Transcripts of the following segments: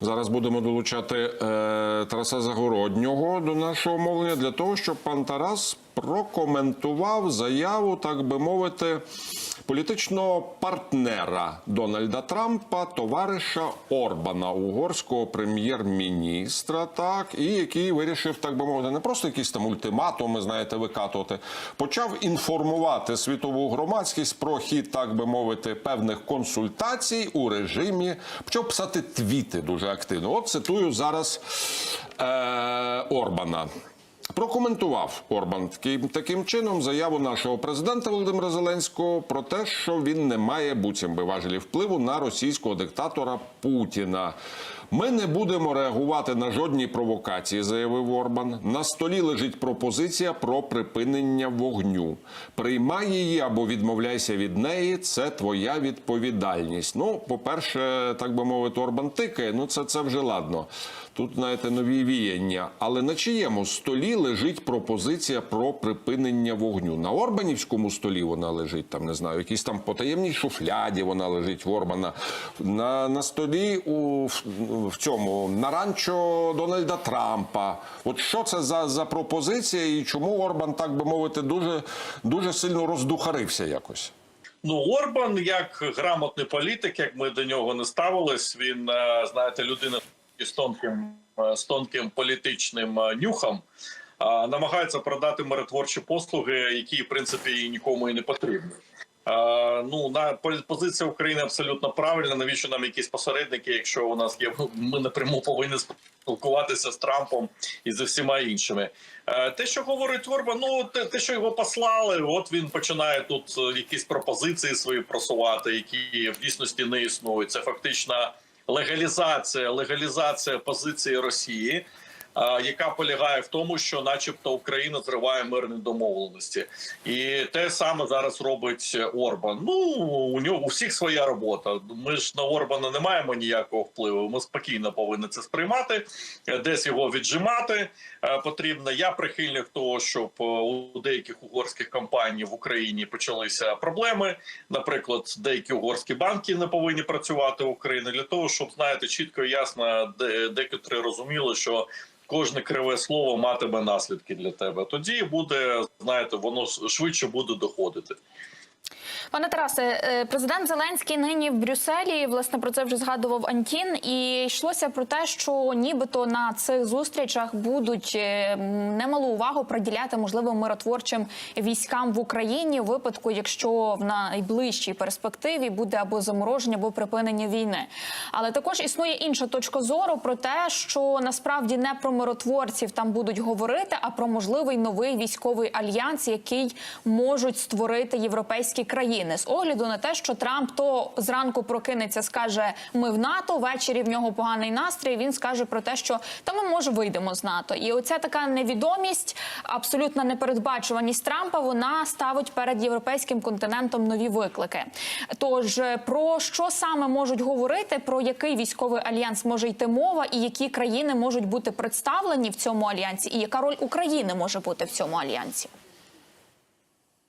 Зараз будемо долучати е, Тараса Загороднього до нашого мовлення для того, щоб пан Тарас прокоментував заяву, так би мовити, політичного партнера Дональда Трампа, товариша Орбана, угорського прем'єр-міністра, так і який вирішив, так би мовити, не просто якісь там ультиматуми, знаєте, викатувати, почав інформувати світову громадськість про хід, так би мовити, певних консультацій у режимі, почав писати твіти дуже активно. От цитую зараз е, Орбана. Прокоментував Орбан таким, чином заяву нашого президента Володимира Зеленського про те, що він не має буцім би важелі впливу на російського диктатора Путіна. Ми не будемо реагувати на жодні провокації, заявив Орбан. На столі лежить пропозиція про припинення вогню. Приймай її або відмовляйся від неї. Це твоя відповідальність. Ну, по-перше, так би мовити, Орбан тикає. Ну, це, це вже ладно. Тут, знаєте, нові віяння. Але на чиєму столі лежить пропозиція про припинення вогню? На Орбанівському столі вона лежить, там не знаю, якісь там потаємній шуфляді вона лежить в Орбана. На, на столі у в, цьому на ранчо Дональда Трампа. От що це за, за пропозиція, і чому Орбан, так би мовити, дуже, дуже сильно роздухарився якось? Ну, Орбан, як грамотний політик, як ми до нього не ставились, він е, знаєте, людина з тонким, е, з тонким політичним е, нюхом. Намагається продати миротворчі послуги, які в принципі нікому і не потрібні. Ну на позиція України абсолютно правильна. Навіщо нам якісь посередники, якщо у нас є ми напряму повинні спілкуватися з Трампом і з всіма іншими. Е, Те, що говорить Орбан, ну те, те, що його послали, от він починає тут е, якісь пропозиції свої просувати, які в дійсності не існують. Це фактично легалізація, легалізація позиції Росії. Яка полягає в тому, що, начебто, Україна зриває мирні домовленості, і те саме зараз робить Орбан. Ну у нього у всіх своя робота. Ми ж на Орбана не маємо ніякого впливу. Ми спокійно повинні це сприймати, десь його віджимати е, потрібно. Я прихильник того, щоб е, у деяких угорських компаній в Україні почалися проблеми. Наприклад, деякі угорські банки не повинні працювати в Україні для того, щоб знаєте, чітко і ясно, де декотрі розуміли, що. Кожне криве слово матиме наслідки для тебе. Тоді буде, знаєте, воно швидше буде доходити. Пане Тарасе, е, президент Зеленський нині в Брюсселі. Власне про це вже згадував Антін. І йшлося про те, що нібито на цих зустрічах будуть е, немалу увагу приділяти можливо миротворчим військам в Україні, у випадку, якщо в найближчій перспективі буде або замороження, або припинення війни. Але також існує інша точка зору про те, що насправді не про миротворців там будуть говорити, а про можливий новий військовий альянс, який можуть створити європейські країни з огляду на те, що Трамп то зранку прокинеться, скаже: Ми в НАТО. Ввечері в нього поганий настрій. Він скаже про те, що та ми може вийдемо з НАТО. І оця така невідомість, абсолютна непередбачуваність Трампа, вона ставить перед європейським континентом нові виклики. Тож про що саме можуть говорити, про який військовий альянс може йти мова, і які країни можуть бути представлені в цьому альянсі, і яка роль України може бути в цьому альянсі?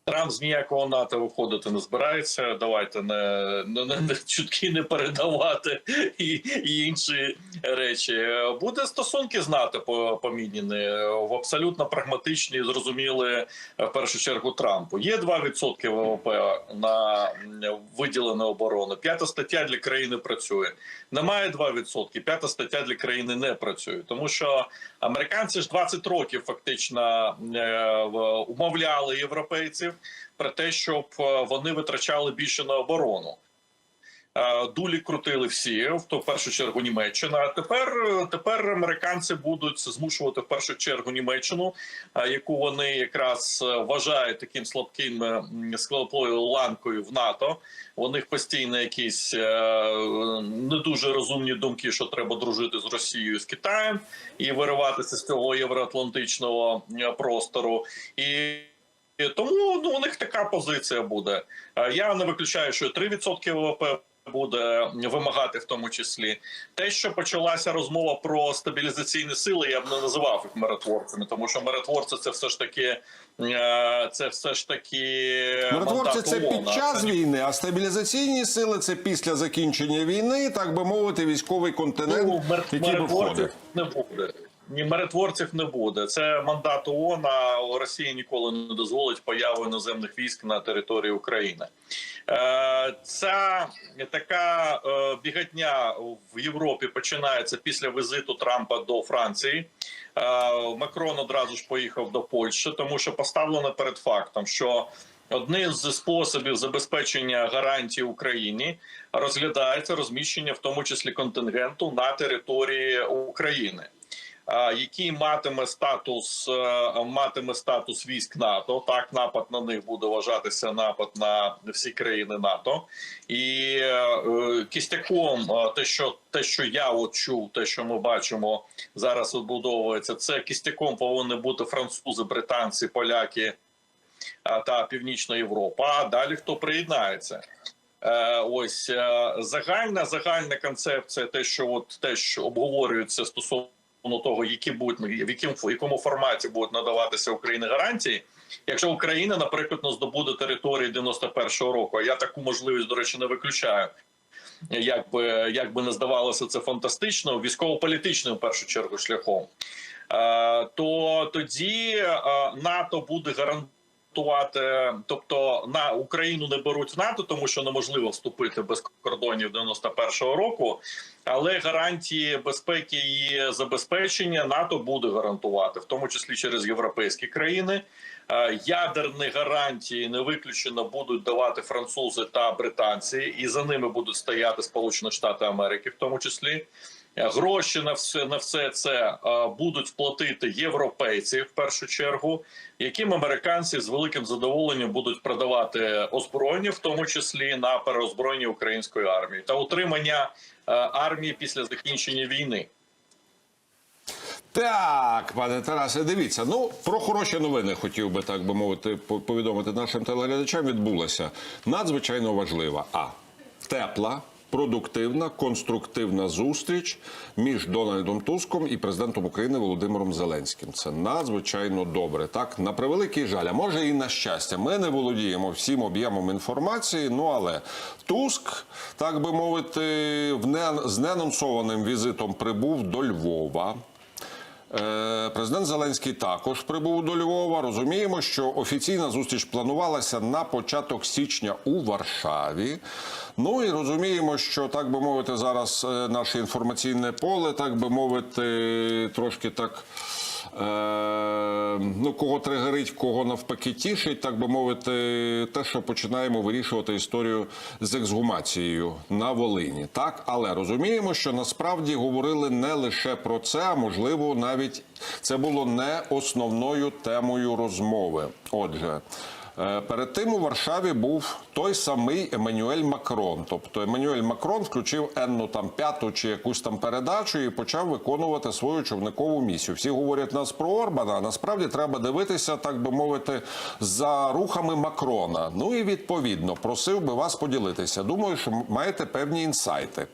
Трамп з ніякого НАТО виходити не збирається. Давайте не, не, не, чутки не передавати і, і інші речі. Буде стосунки з НАТО по- помінені в абсолютно прагматичні, зрозуміли в першу чергу Трампу. Є 2% ВВП на виділене оборону. П'ята стаття для країни працює. Немає 2%. П'ята стаття для країни не працює, тому що американці ж 20 років фактично е, умовляли європейців про те, щоб е, вони витрачали більше на оборону. Е, Дулі крутили всі, то в першу чергу Німеччина. А тепер, тепер американці будуть змушувати в першу чергу Німеччину, е, яку вони якраз е, вважають таким слабким е, ланкою в НАТО. У них постійно якісь е, не дуже розумні думки, що треба дружити з Росією з Китаєм і вириватися з цього євроатлантичного е, простору. І тому ну, у них така позиція буде. Е, Я не виключаю, що 3% ВВП буде вимагати в тому числі те, що почалася розмова про стабілізаційні сили, я б не називав їх миротворцями, тому що миротворці це все ж таки е, це все ж таки Миротворці це ООН, під час це війни, а стабілізаційні сили це після закінчення війни, так би мовити, військовий континент, Ну, мир- який миротворців не буде. Ні, миротворців не буде. Це мандат ООН, а Росія ніколи не дозволить появу іноземних військ на території України. Е, Ця така е, біготня в Європі починається після візиту Трампа до Франції. Е, Макрон одразу ж поїхав до Польщі, тому що поставлено перед фактом, що Одним з способів забезпечення гарантій Україні розглядається розміщення, в тому числі контингенту на території України, який матиме статус е, матиме статус військ НАТО. Так, напад на них буде вважатися напад на всі країни НАТО, і е, кістяком е, те, що те, що я от чув, те, що ми бачимо зараз, відбудовується. Це кістяком повинні бути французи, британці, поляки та Північна Європа. А далі хто приєднається? Ось загальна загальна концепція, те, що от що обговорюється стосовно того, які будуть в яким в якому форматі будуть надаватися Україні гарантії. Якщо Україна, наприклад, не здобуде території 91-го року, а я таку можливість, до речі, не виключаю. Як би, як би не здавалося це фантастично, військово-політичним в першу чергу шляхом, е, то тоді е, НАТО буде гарантувати, тобто на Україну не беруть в НАТО, тому що неможливо вступити без кордонів 91-го року. Але гарантії безпеки і забезпечення НАТО буде гарантувати, в тому числі через європейські країни. Е, Ядерні гарантії не виключено будуть давати французи та британці, і за ними будуть стояти Сполучені Штати Америки, в тому числі. Е, Гроші на все на все це е, будуть платити європейці в першу чергу, яким американці з великим задоволенням будуть продавати озброєння, в тому числі на переозброєння української армії та утримання е, армії після закінчення війни. Так, пане Тарасе, дивіться. Ну про хороші новини хотів би так би мовити повідомити нашим телеглядачам. Відбулася надзвичайно важлива а тепла. Продуктивна конструктивна зустріч між Дональдом Туском і президентом України Володимиром Зеленським. Це надзвичайно добре. Так на превеликий жаль, а може і на щастя. Ми не володіємо всім об'ємом інформації. Ну але Туск, так би мовити, в не з неанонсованим візитом прибув до Львова. Е, Президент Зеленський також прибув до Львова. Розуміємо, що офіційна зустріч планувалася на початок січня у Варшаві. Ну і розуміємо, що так би мовити, зараз е, наше інформаційне поле, так би мовити, трошки так. Е, ну, кого тригерить, кого навпаки тішить, так би мовити, те, що починаємо вирішувати історію з ексгумацією на Волині. Так, але розуміємо, що насправді говорили не лише про це, а можливо, навіть це було не основною темою розмови. Отже. Е, Перед тим у Варшаві був той самий Еммануель Макрон. Тобто Еммануель Макрон включив енну там п'яту чи якусь там передачу і почав виконувати свою човникову місію. Всі говорять нас про Орбана. А насправді треба дивитися, так би мовити, за рухами Макрона. Ну і відповідно просив би вас поділитися. Думаю, що маєте певні інсайти.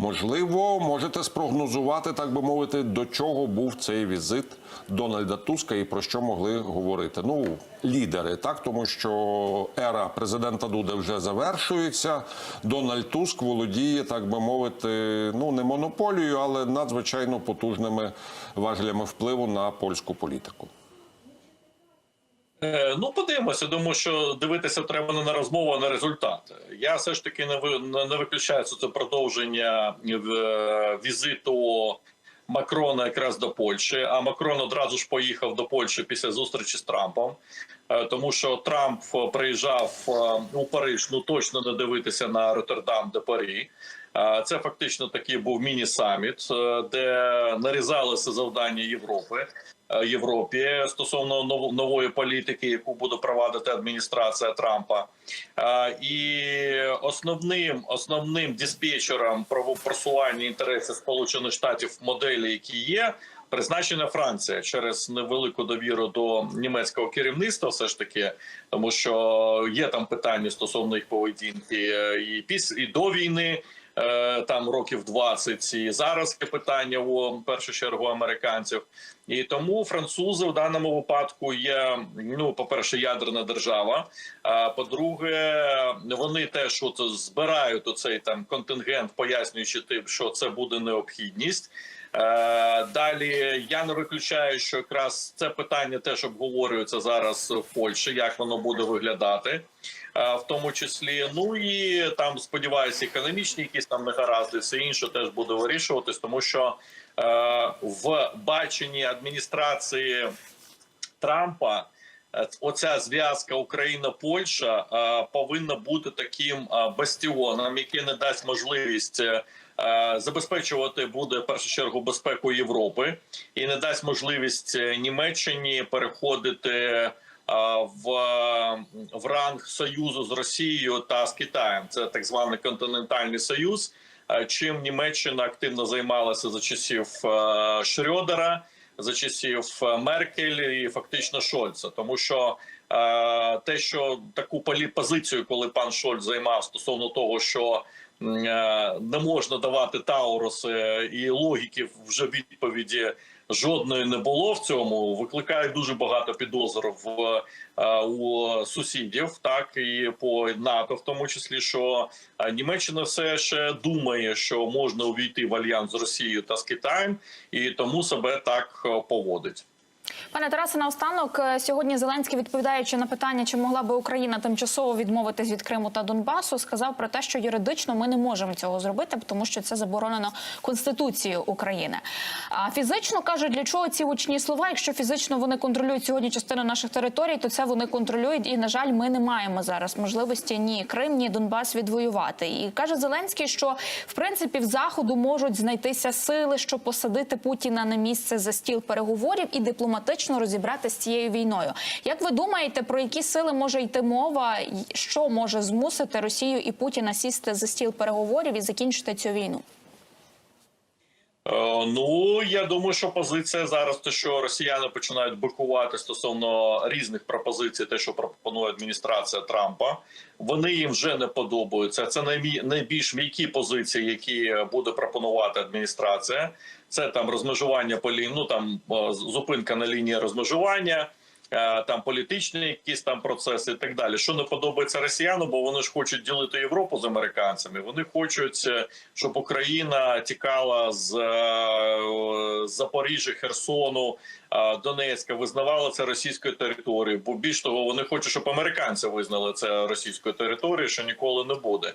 Можливо, можете спрогнозувати, так би мовити, до чого був цей візит Дональда Туска і про що могли говорити. Ну, лідери, так тому що ера президента Дуди вже завершується. Дональд Туск володіє, так би мовити, ну не монополією, але надзвичайно потужними важелями впливу на польську політику. Е, Ну, подивимося, думаю, що дивитися треба не на розмову, а на результат. Я все ж таки не ви- не виключаю це продовження е, візиту Макрона якраз до Польщі. А Макрон одразу ж поїхав до Польщі після зустрічі з Трампом, тому що Трамп е, приїжджав е, у Париж, ну точно не дивитися на Роттердам де Парі. Е, Це фактично такий був міні-саміт, е, де нарізалися завдання Європи. е, Європі стосовно нов- нової політики, яку буде провадити адміністрація Трампа, Е, і основним основним диспетчером просування інтересів Сполучених Штатів моделі, які є, призначена Франція через невелику довіру до німецького керівництва, все ж таки, тому що є там питання стосовно їх поведінки е, і після і до війни. е, Там років 20, і зараз є питання у першу чергу американців, і тому французи в даному випадку є ну, по перше, ядерна держава. А по-друге, вони теж от збирають оцей там контингент, пояснюючи тим, що це буде необхідність. Е, Далі я не виключаю, що якраз це питання теж обговорюється зараз в Польщі, як воно буде виглядати, е, в тому числі. Ну і там сподіваюся, економічні якісь там негаразди, все інше теж буде вирішуватись, тому що е, в баченні адміністрації Трампа. Оця зв'язка Україна-Польща е, повинна бути таким бастіоном, який не дасть можливість забезпечувати буде в першу чергу безпеку Європи і не дасть можливість е, Німеччині переходити е, в, в ранг союзу з Росією та з Китаєм. Це так званий континентальний союз. е, Чим Німеччина активно займалася за часів е, Шрёдера, за часів е, Меркель і фактично Шольца, тому що е, те, що таку позицію, коли пан Шольц займав стосовно того, що е, не можна давати Тауруси і логіки вже відповіді жодної не було в цьому, викликає дуже багато підозр в е, у сусідів, так і по НАТО, в тому числі, що е, Німеччина все ще думає, що можна увійти в альянс з Росією та з Китаєм, і тому себе так е, поводить. Пане Тарасе, наостанок е, сьогодні Зеленський, відповідаючи на питання, чи могла би Україна тимчасово відмовитись від Криму та Донбасу, сказав про те, що юридично ми не можемо цього зробити, тому що це заборонено Конституцією України. А фізично кажуть, для чого ці гучні слова? Якщо фізично вони контролюють сьогодні частину наших територій, то це вони контролюють. І на жаль, ми не маємо зараз можливості ні Крим, ні Донбас відвоювати. І каже Зеленський, що в принципі в заходу можуть знайтися сили, щоб посадити Путіна на місце за стіл переговорів і дипломатично розібратися з цією війною. Як ви думаєте, про які сили може йти мова? Що може змусити Росію і Путіна сісти за стіл переговорів і закінчити цю війну? Е, Ну я думаю, що позиція зараз, те, що росіяни починають бикувати стосовно різних пропозицій, те, що пропонує адміністрація Трампа, вони їм вже не подобаються. Це найбільш м'які позиції, які буде пропонувати адміністрація. Це там розмежування полі, ну там зупинка на лінії розмежування. е, Там політичні якісь там процеси і так далі. Що не подобається росіянам, бо вони ж хочуть ділити Європу з американцями. Вони хочуть, е, щоб Україна тікала з е, Запоріжжя, Херсону, Донецька, визнавала це російською територією. Бо більш того, вони хочуть, щоб американці визнали це російською територією, що ніколи не буде.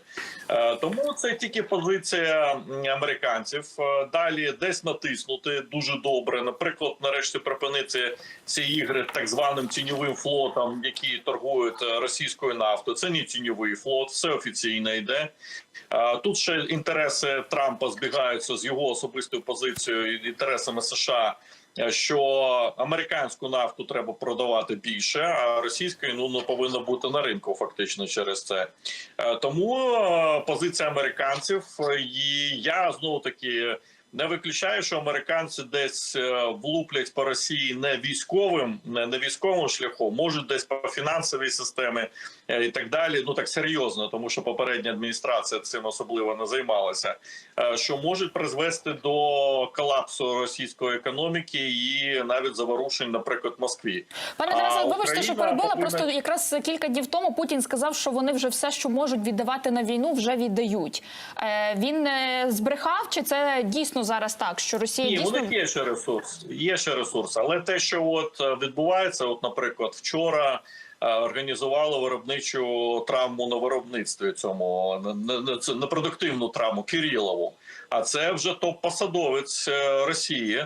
Е, Тому це тільки позиція американців. Е, Далі десь натиснути дуже добре. Наприклад, нарешті припинити ці ігри так званим тіньовим флотом, які торгують е, російською нафтою. Це не тіньовий флот, все офіційно йде. Тут ще інтереси Трампа збігаються з його особистою позицією і інтересами США. Що американську нафту треба продавати більше, а російської ну не повинно бути на ринку, фактично через це. Е, Тому е, позиція американців, е, і я знову таки не виключаю, що американці десь е, влуплять по Росії не військовим, не військовим шляхом, можуть десь по фінансовій системі е, і так далі. Ну так серйозно, тому що попередня адміністрація цим особливо не займалася. е, Що можуть призвести до колапсу російської економіки і навіть заворушень, наприклад, в Москві. Пане Тарасе, вибачте, що перебила. повинна- Просто якраз кілька днів тому Путін сказав, що вони вже все, що можуть віддавати на війну, вже віддають. Він збрехав, чи це дійсно зараз так, що Росія Ні, у дійсно них є ще ресурс, є ще ресурс, але те, що от е, відбувається, от, наприклад, вчора. е, Організували виробничу травму на виробництві цьому непродуктивну травму Кирилову. А це вже топ-посадовець е, Росії,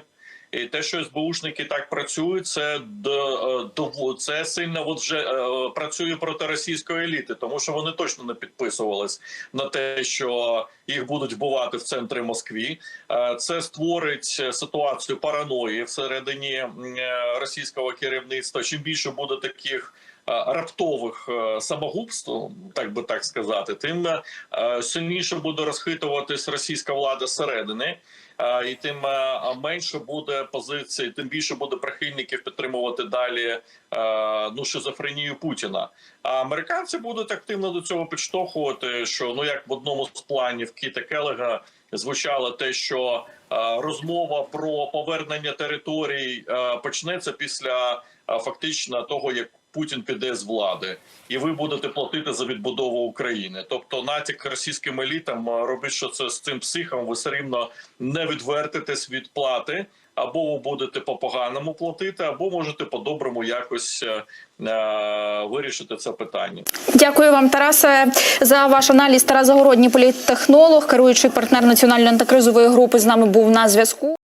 І те, що СБУшники так працюють, це до, е, це сильно от вже е, працює проти російської еліти, тому що вони точно не підписувались на те, що їх будуть вбивати в центрі Москві. Е, Це створить ситуацію параної всередині російського керівництва. Чим більше буде таких раптових самогубств, так би так сказати, тим сильніше буде розхитуватись російська влада зсередини. І тим менше буде позицій, тим більше буде прихильників підтримувати далі ну шизофренію Путіна. А американці будуть активно до цього підштовхувати. Що ну як в одному з планів Кіта Келега звучало те, що розмова про повернення територій почнеться після фактично того, як Путін піде з влади, і ви будете платити за відбудову України. Тобто, натяк російським елітам робить, що це з цим психом ви все рівно не відвертитесь від плати. Або ви будете по поганому платити, або можете по-доброму якось е, е, вирішити це питання. Дякую вам, Тарасе, за ваш аналіз. Тарас Загородній політтехнолог, керуючий партнер національної антикризової групи, з нами був на зв'язку.